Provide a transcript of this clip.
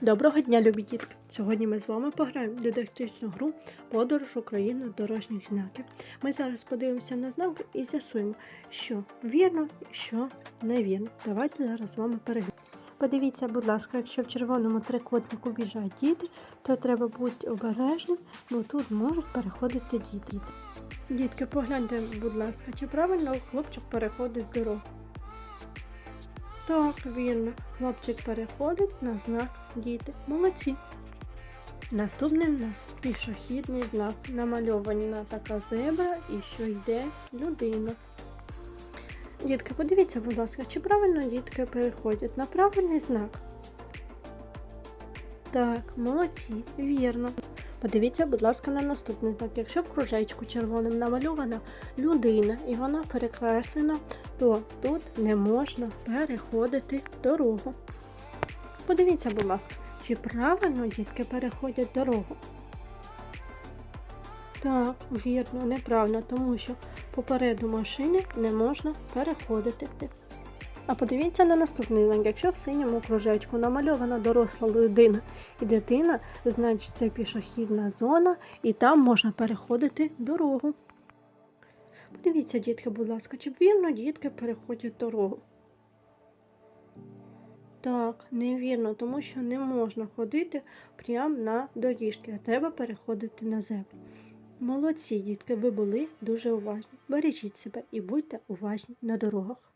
Доброго дня, любі дітки! Сьогодні ми з вами пограємо в дидактичну гру Подорож Україною дорожніх знаків. Ми зараз подивимося на знаки і з'ясуємо, що вірно, що невірно. Давайте зараз з вами переглянемо. Подивіться, будь ласка, якщо в червоному трикутнику біжать діти, то треба бути обережним, бо тут можуть переходити діти. Дітки, погляньте, будь ласка, чи правильно хлопчик переходить дорогу? Так, вірно. Хлопчик переходить на знак діти. Молодці. Наступний в нас пішохідний знак. Намальована така зебра і що йде людина. Дітки, подивіться, будь ласка, чи правильно дітки переходять на правильний знак? Так, молодці, вірно. Подивіться, будь ласка, на наступний знак. Якщо в кружечку червоним намальована людина і вона перекреслена, то тут не можна переходити дорогу. Подивіться, будь ласка, чи правильно дітки переходять дорогу? Так, вірно, неправильно, тому що попереду машини не можна переходити. А подивіться на наступний знак. Якщо в синьому кружечку намальована доросла людина і дитина, значить це пішохідна зона, і там можна переходити дорогу. Подивіться, дітки, будь ласка, чи вірно дітки переходять дорогу? Так, невірно, тому що не можна ходити прямо на доріжки, а треба переходити на зебру. Молодці, дітки, ви були дуже уважні. Бережіть себе і будьте уважні на дорогах.